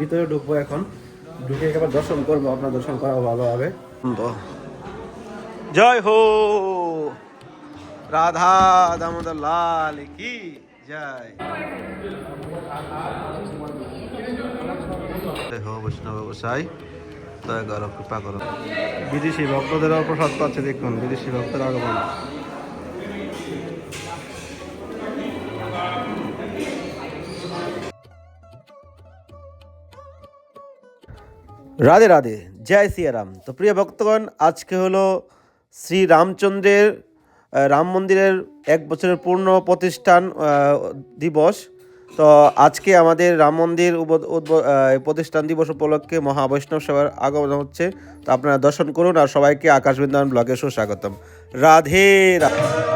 ভিতরে ঢুকবো এখন। ঢুকে একবার দর্শন করব আপনার দর্শন করা ভালো হবে জয় হো। রাধা দামোদর লাল কি জয় হো বৈষ্ণব গোসাই দয়া করো কৃপা করো। বিদেশি ভক্তদেরও প্রসাদ পাচ্ছে দেখুন বিদেশি ভক্তের আগমন। রাধে রাধে, জয় সিয়ারাম। তো প্রিয় ভক্তগণ, আজকে হলো শ্রী রামচন্দ্রের রাম মন্দিরের এক বছরের পূর্ণ প্রতিষ্ঠান দিবস। তো আজকে আমাদের রাম মন্দির প্রতিষ্ঠান দিবস উপলক্ষে মহাবৈষ্ণব সেবার আগমন হচ্ছে। তো আপনারা দর্শন করুন আর সবাইকে আকাশ ব্লগে সুস্বাগতম। রাধে রাধে।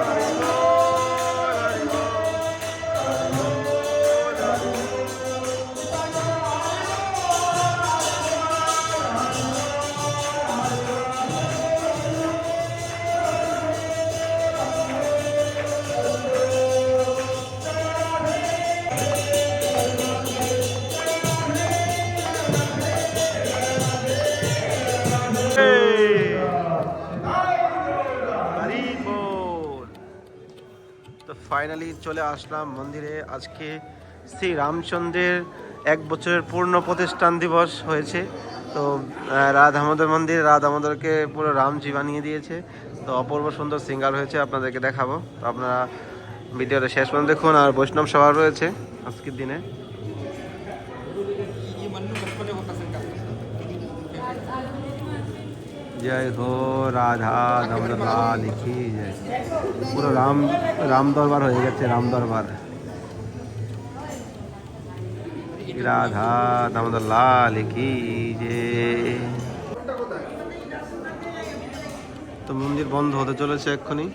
ফাইনালি চলে আসলাম মন্দিরে। আজকে শ্রী রামচন্দ্রের এক বছরের পূর্ণ প্রতিষ্ঠান দিবস হয়েছে। তো রাধামোদর মন্দির রাধামোদরকে পুরো রামজি বানিয়ে দিয়েছে। তো, অপূর্ব সুন্দর সিঙ্গার হয়েছে, আপনাদেরকে দেখাবো। তো, আপনারা ভিডিওটা শেষ পর্যন্ত দেখুন, আর বৈষ্ণব সভা রয়েছে আজকের দিনে। জয় হো রাধা দামোদর লাল কি জয়। পুরো রাম রাম দরবার হয়ে গেছে, রাম দরবার। রাধা দামোদর লাল কি যে তো মন্দির বন্ধ হতে চলেছে এক্ষুনি।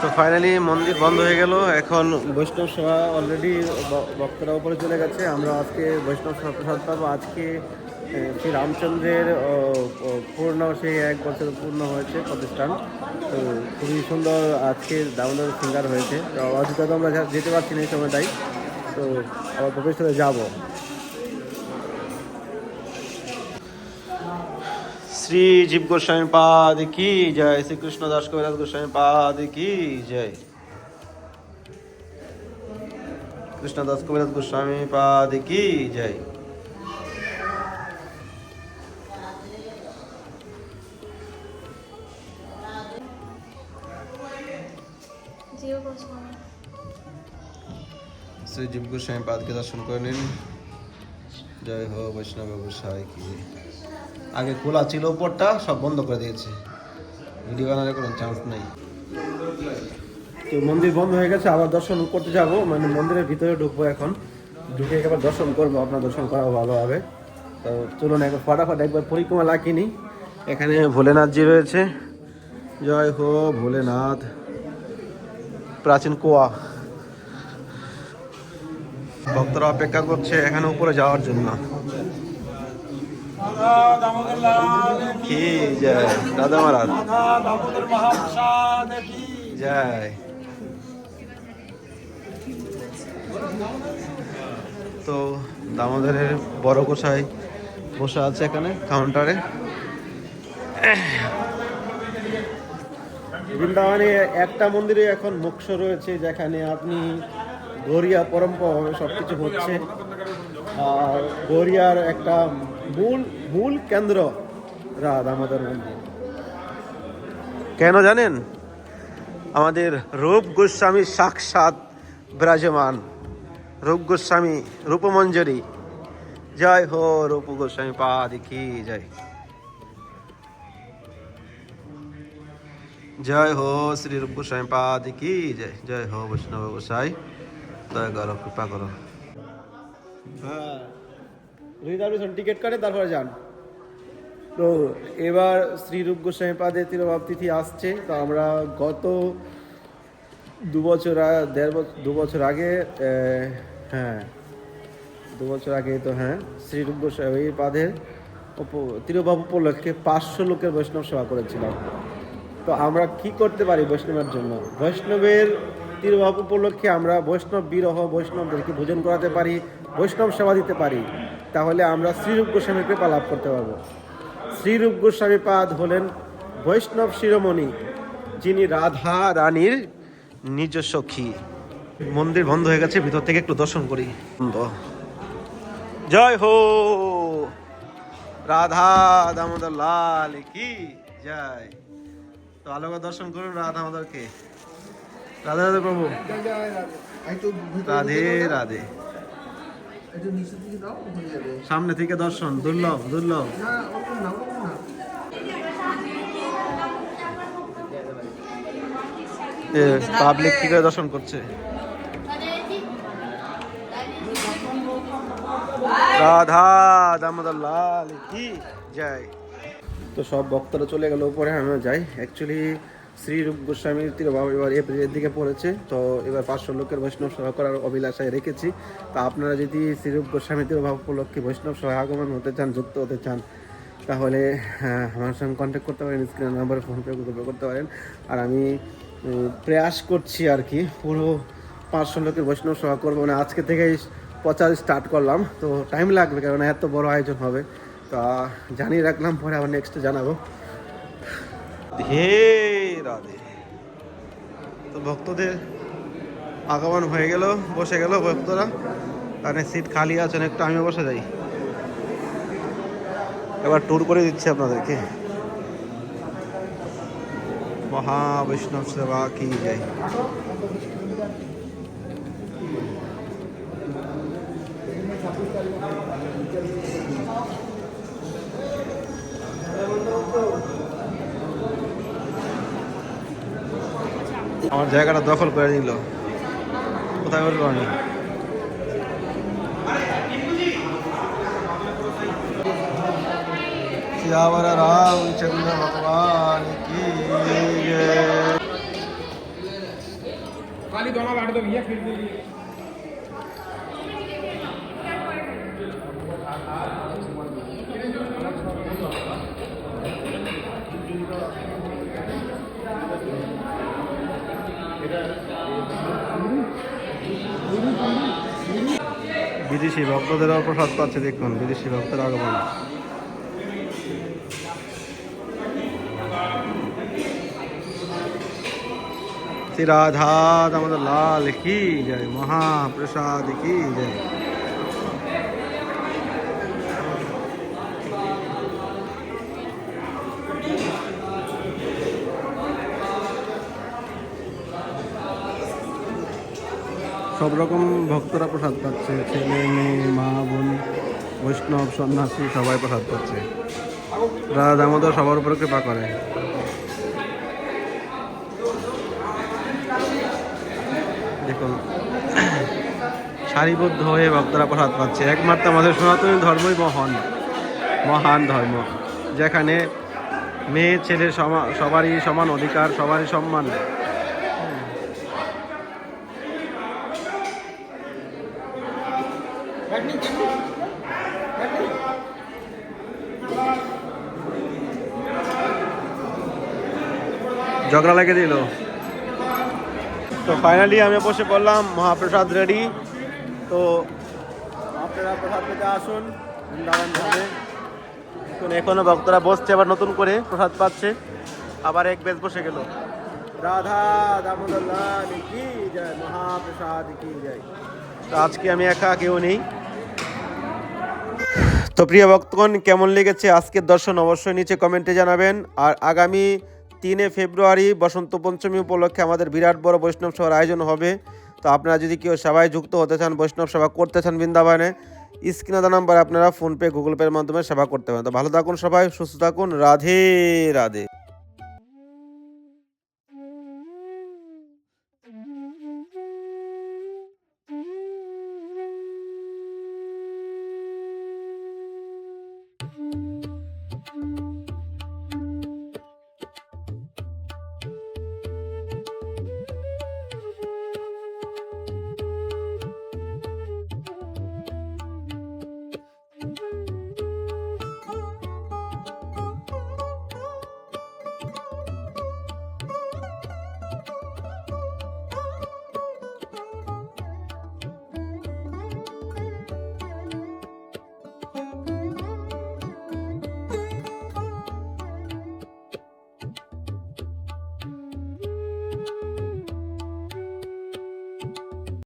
তো ফাইনালি মন্দির বন্ধ হয়ে গেল। এখন বৈষ্ণব সেবা অলরেডি ভক্তরা উপরে চলে গেছে। আমরা আজকে বৈষ্ণব সেবা প্রসাদ পাবো। আজকে শ্রী রামচন্দ্রের পূর্ণ, সেই এক বছর পূর্ণ হয়েছে প্রতিষ্ঠান। তো খুবই সুন্দর আজকে দামোদর সিঙ্গার হয়েছে। অযোধ্যা তো আমরা যেতে পারছি না এই সময়টাই। তো আবার ভবিষ্যতে যাব। শ্রী জীব গোস্বামী পাদ কি জয়? শ্রী কৃষ্ণ দাস কবিরাজ গোস্বামী পাদ কি জয়? কৃষ্ণ দাস কবিরাজ গোস্বামী পাদ কি জয়? শ্রী জীব গোস্বামী পাদকে দর্শন করে নিন। জয় হো বৈষ্ণব কি। আগে খোলা ছিল উপরটা, সব বন্ধ করে দিয়েছে। ভিডিও বানানোর কোনো চান্স নেই। তো মন্দির বন্ধ হয়ে গেছে, আবার দর্শন করতে যাব। মানে মন্দিরের ভিতরে ঢুকবো এখন। ঢুকে একবার দর্শন করব, আপনার দর্শন করা ভালো হবে। তো চলুন একবার ফটাফট একবার পরিক্রমা লাখিনি এখানে ভোলেনাথ ভোলেনাথজি রয়েছে। জয় হো ভোলেনাথ। প্রাচীন কুয়া। ভক্তরা অপেক্ষা করছে এখানে উপরে যাওয়ার জন্য। কি দাদা মহারাজ। তো দামোদরের বড় গোসাই বসে আছে এখানে কাউন্টারে বৃন্দাবনে একটা মন্দিরে এখন মোক্ষ রয়েছে, যেখানে আপনি গড়িয়া পরম্পরাভাবে সব কিছু হচ্ছে। আর গড়িয়ার একটা মূল মূল কেন্দ্র রাধা দামোদর মন্দির। কেন জানেন? আমাদের রূপ গোস্বামী সাক্ষাৎ বিরাজমান। রূপ গোস্বামী রূপমঞ্জরি। জয় হো রূপ গোস্বামী পা দেখি, জয়। জয় হো শ্রী রূপ গোস্বামী পা দেখি, জয়। জয় হো বৈষ্ণব গোসাই। দয়া করো, কৃপা করো। হ্যাঁ। টিকিট কাটে, তারপরে যান। তো এবার শ্রীরূপ গোস্বামী পাদের তিরভাব তিথি আসছে। তো আমরা গত দু বছর দেড় বছর দু বছর আগে হ্যাঁ দু বছর আগে তো হ্যাঁ শ্রীরূপ গোস্বামী পাদের তিরুবাবু উপলক্ষে পাঁচশো লোকের বৈষ্ণব সেবা করেছিলাম। তো আমরা কি করতে পারি বৈষ্ণবের জন্য? বৈষ্ণবের তিরুবাব উপলক্ষে আমরা বৈষ্ণব বিরহ বৈষ্ণবদেরকে ভোজন করাতে পারি, বৈষ্ণব সেবা দিতে পারি, তাহলে আমরা শ্রীরূপ গোস্বামীর কৃপা লাভ করতে পারব। শ্রীরূপ গোস্বামী পাদ হলেন বৈষ্ণব শিরোমণি, যিনি রাধা রানীর নিজ সখী। মন্দির বন্ধ হয়ে গেছে, ভিতর থেকে একটু দর্শন করি। জয় হো! রাধা দামোদর লাল, কি? জয়। তো আলোকে দর্শন করুন রাধা দামোদরকে। রাধা রাধে প্রভু। রাধে রাধে। সামনে থেকে দর্শন, দুর্লভ দুর্লভ। পাবলিক কি করে দর্শন করছে? রাধা দামোদর লাল কি? জয়। তো সব ভক্তরা চলে গেল, উপরে আমিও যাই। অ্যাকচুয়ালি শ্রীরূপ গোস্বামীর তিরোভাব এবার এপ্রিলের দিকে পড়েছে। তো এবার পাঁচশো লোকের বৈষ্ণব সেবা করার অভিলাষায় রেখেছি। তা আপনারা যদি শ্রীরূপ গোস্বামী তিরোভাব উপলক্ষে বৈষ্ণব সভায় আগমন হতে চান যুক্ত হতে চান তাহলে হ্যাঁ, আমার সঙ্গে কন্ট্যাক্ট করতে পারেন স্ক্রিনের নাম্বারে ফোনপে গুগল পে করতে পারেন। আর আমি প্রয়াস করছি আর কি পুরো পাঁচশো লোকের বৈষ্ণব সেবা করব। মানে আজকে থেকেই প্রচার স্টার্ট করলাম। তো টাইম লাগবে কারণ এত বড় আয়োজন হবে। তা জানিয়ে রাখলাম পরে আবার নেক্সট জানাব। হে রাধে। তো ভক্তদের আগমন হয়ে গেল, বসে গেল ভক্তরা। কারণ সিট খালি আছে, একটু আমি বসে যাই। এবার ট্যুর করে দিচ্ছি আপনাদেরকে। মহা বৈষ্ণব সেবা কি যায় আমার জায়গাটা দখল করে নিল কোথায় বলবো আমি सियावर रामचंद्र भगवान की जय खाली दोनों काट दो भैया फिर বিদেশি ভক্তদের প্রসাদ পাচ্ছে, দেখুন, বিদেশি ভক্তের আগমন। রাধা আমাদের লাল, কি জয়, মহাপ্রসাদ, কি জয়। সব রকম ভক্তরা প্রসাদ পাচ্ছে, ছেলে মেয়ে, মা, বোন, বৈষ্ণব, সন্ন্যাসী সবাই প্রসাদ পাচ্ছে। রাধা দামোদর সবার উপরে কৃপা করে। দেখুন, সারিবদ্ধ হয়ে ভক্তরা প্রসাদ পাচ্ছে। একমাত্র আমাদের সনাতনী ধর্মই মহান মহান ধর্ম, যেখানে মেয়ে, ছেলে সবারই সমান অধিকার, সবারই সম্মান। ঝগড়া লেগে দিল। তো ফাইনালি আমি বসে পড়লাম, মহাপ্রসাদ রেডি তো আপনারা প্রসাদ পেতে আসুন, বৃন্দাবন এখন ভক্তরা বসছে, আবার নতুন করে প্রসাদ পাচ্ছে। আবার এক বেশ বসে গেল। রাধা দামোদর কি জয়, মহাপ্রসাদ কি জয়। তো আজকে আমি একা কেউ নেই। তো প্রিয় ভক্তগণ, কেমন লেগেছে আজকের দর্শন অবশ্যই নিচে কমেন্টে জানাবেন। আর আগামী তিনে ফেব্রুয়ারি বসন্ত পঞ্চমী উপলক্ষে আমাদের বিরাট বড় বৈষ্ণব সভার আয়োজন হবে। তো আপনারা যদি কেউ সবাই যুক্ত হতে চান, বৈষ্ণব সভা করতে চান বৃন্দাবনে, স্ক্রিনে নাম্বারে আপনারা ফোনপে, গুগল পের মাধ্যমে সেবা করতে পারেন। তো ভালো থাকুন সবাই, সুস্থ থাকুন। রাধে রাধে।